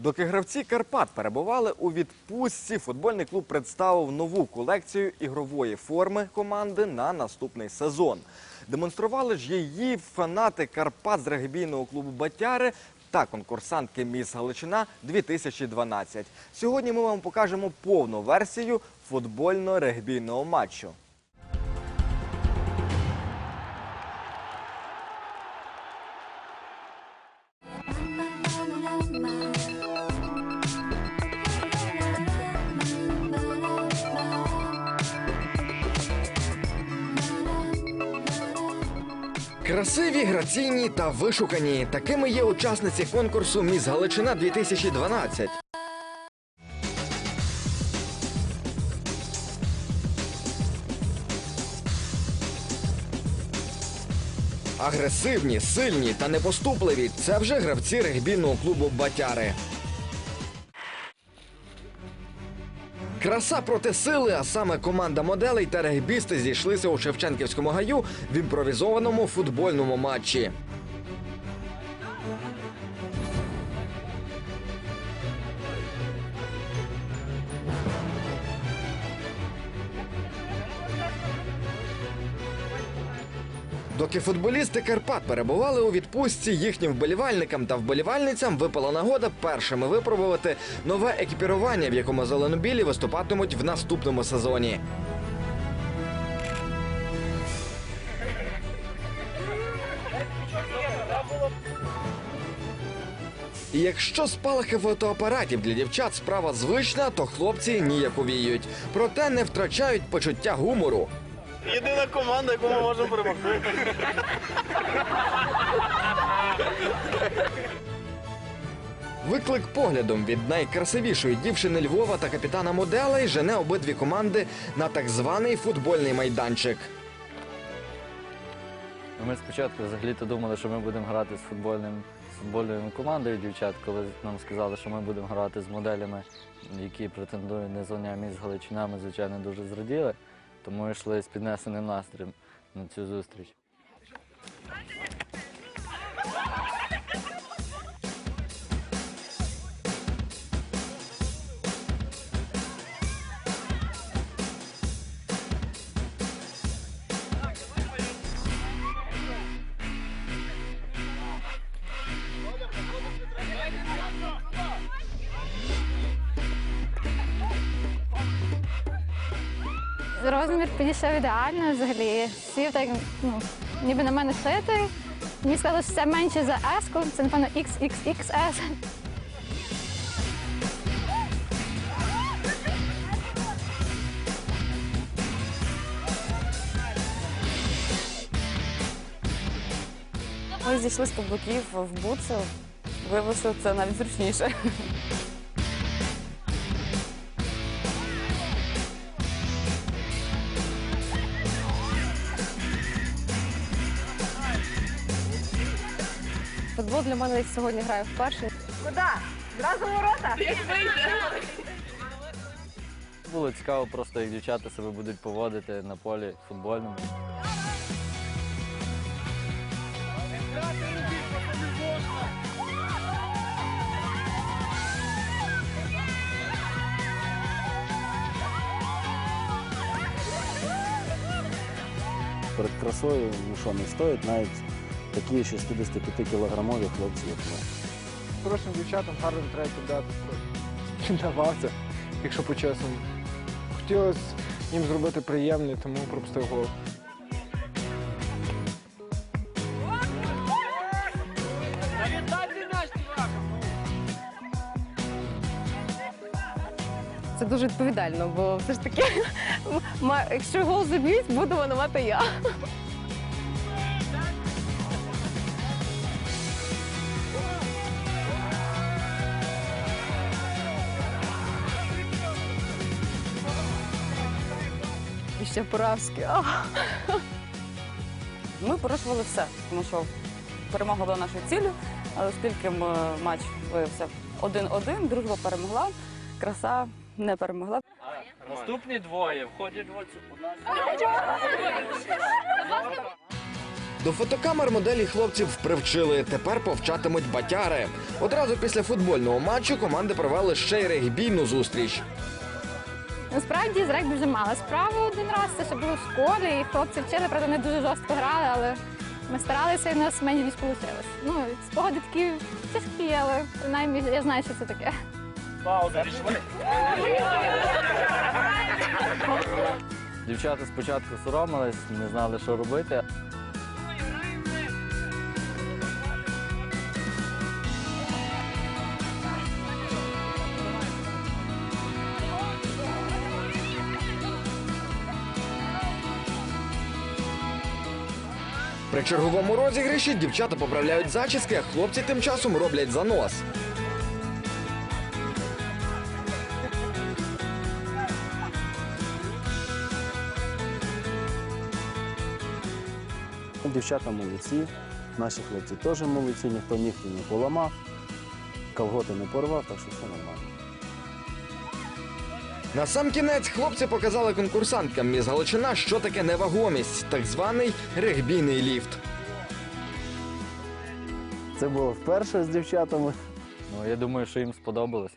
Доки гравці Карпат перебували у відпустці, футбольний клуб представив нову колекцію ігрової форми команди на наступний сезон. Демонстрували ж її фанати Карпат з регбійного клубу Батяри та конкурсантки Міс Галичина 2012. Сьогодні ми вам покажемо повну версію футбольно-регбійного матчу. Красиві, граційні та вишукані. Такими є учасниці конкурсу Міс Галичина 2012. Агресивні, сильні та непоступливі це вже гравці регбійного клубу Батяри. Краса проти сили, а саме команда моделей та регбісти зійшлися у Шевченківському гаю в імпровізованому футбольному матчі. Доки футболісти Карпат перебували у відпустці, їхнім вболівальникам та вболівальницям випала нагода першими випробувати нове екіпірування, в якому зеленобілі виступатимуть в наступному сезоні. І якщо спалахи фотоапаратів для дівчат справа звична, то хлопці ніяковіють. Проте не втрачають почуття гумору. Єдина команда, яку ми можемо перемогти. Виклик поглядом від найкрасивішої дівчини Львова та капітана моделей жене обидві команди на так званий футбольний майданчик. Ми спочатку взагалі-то думали, що ми будемо грати з футбольним з футбольною командою дівчат, коли нам сказали, що ми будемо грати з моделями, які претендують на звання міс Галичина, ми, звичайно, дуже зраділи, тому йшли з піднесеним настроєм на цю зустріч. Розмір підійшов ідеально взагалі. Сів так, ну, ніби на мене шитий. Мені сказали, що це менше за S, це, напевно, XXXS. Ми зійшли з каблуків в бутсу. Виявилося, це навіть зручніше. Футбол для мене сьогодні грає вперше. Було цікаво просто, як дівчата себе будуть поводити на полі футбольному. перед красою ну що, не стоять навіть такі 65-кілограмові хлопці, як ми. хорошим дівчатам гарно треба піддати. Він давався, якщо по-чесному. Хотілося їм зробити приємне, тому пропустив гол. Це дуже відповідально, бо все ж таки, ма- якщо гол заб'ють, буду винувати я. Ще поразки. Ах. Ми порушували все, тому що перемога була нашою ціллю, але оскільки матч виявився 1-1, дружба перемогла, краса не перемогла. Наступні двоє входять в оцю. До фотокамер моделі хлопців привчили. Тепер повчатимуть батяри. Одразу після футбольного матчу команди провели ще й регбійну зустріч. Насправді з регбі вже мала справу один раз. Це ще було в школі, і хлопці вчили, правда, не дуже жорстко грали, але ми старалися і в нас менше ніж вийшло. Ну, спогади такі тяжкі, але принаймні я знаю, що це таке. Дівчата спочатку соромились, не знали, що робити. При черговому розіграші дівчата поправляють зачіски, а хлопці тим часом роблять занос. Дівчата молодці, наші хлопці теж молодці, ніхто нігті не поламав, колготи не порвав, так що все нормально. На сам кінець хлопці показали конкурсанткам міс Галичина, що таке невагомість, так званий регбійний ліфт. Це було вперше з дівчатами. Ну, я думаю, що їм сподобалось.